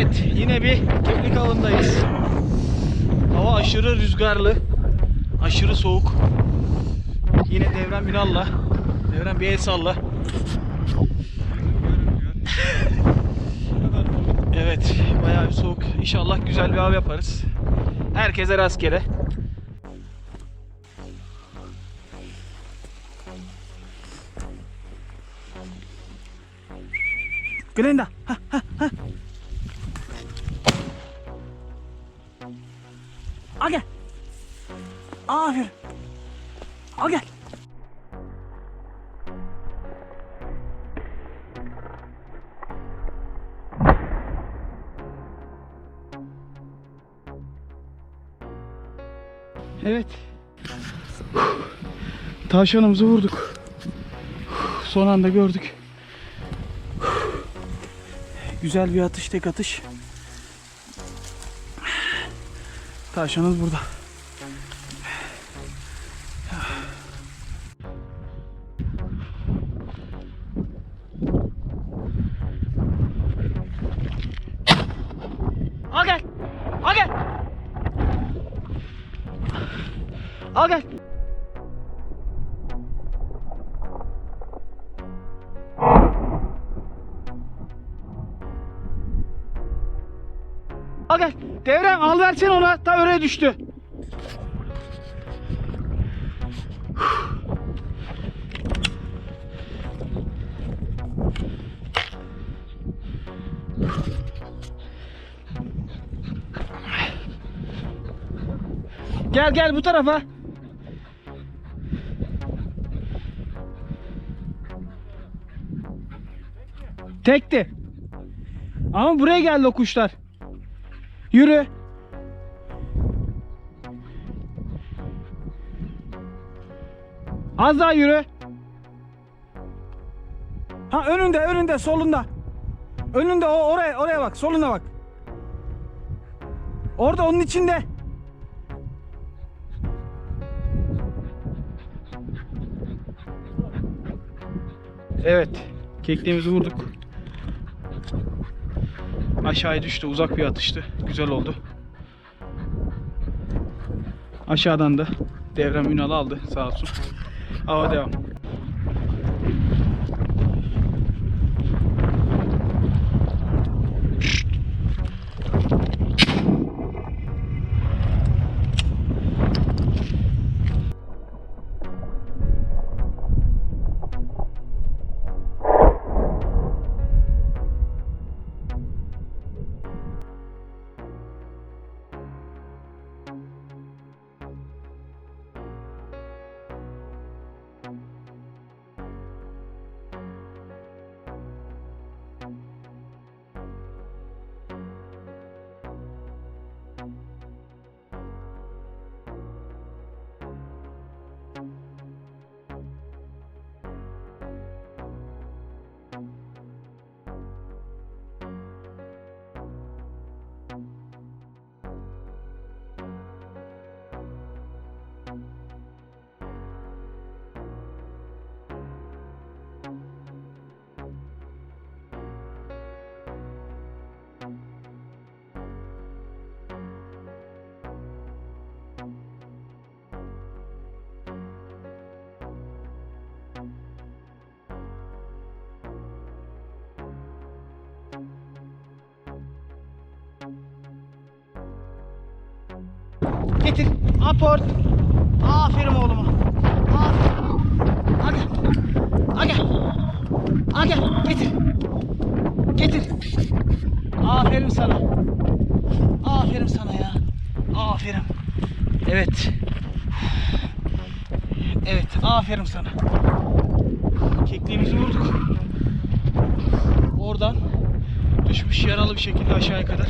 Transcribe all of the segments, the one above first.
Evet, yine bir keklik avındayız. Hava aşırı rüzgarlı, aşırı soğuk. Yine Devrem Ünal'la, Devrem bir el salla. evet, bayağı bir soğuk. İnşallah güzel bir av yaparız. Herkese rastgele. Glenda. Ha, ha, Al gel. Aferin. Al gel. Evet. Tavşanımızı vurduk. Son anda gördük. Güzel bir atış, tek atış. Tavşanımız burada. Al gel. Al gel. Al gel. Gel. Devrem al versene ona. Ta oraya düştü. Gel gel bu tarafa. Tekti. Ama buraya geldi o kuşlar. Yürü. Az daha yürü. Ha önünde, önünde, solunda. Önünde o oraya oraya bak, soluna bak. Orada onun içinde. Evet. Kekliğimizi vurduk. Aşağıya düştü. Uzak bir atıştı. Güzel oldu. Aşağıdan da Devrem Ünal aldı. Sağ olsun. Hava devam. Getir. Aport. Aferin oğluma. Aferin. Gel. Al gel. Getir. Getir. Aferin sana. Aferin sana ya. Aferin. Evet. Evet. Aferin sana. Kekliğimizi vurduk. Oradan düşmüş yaralı bir şekilde aşağıya kadar.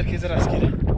सारखीच राजकीय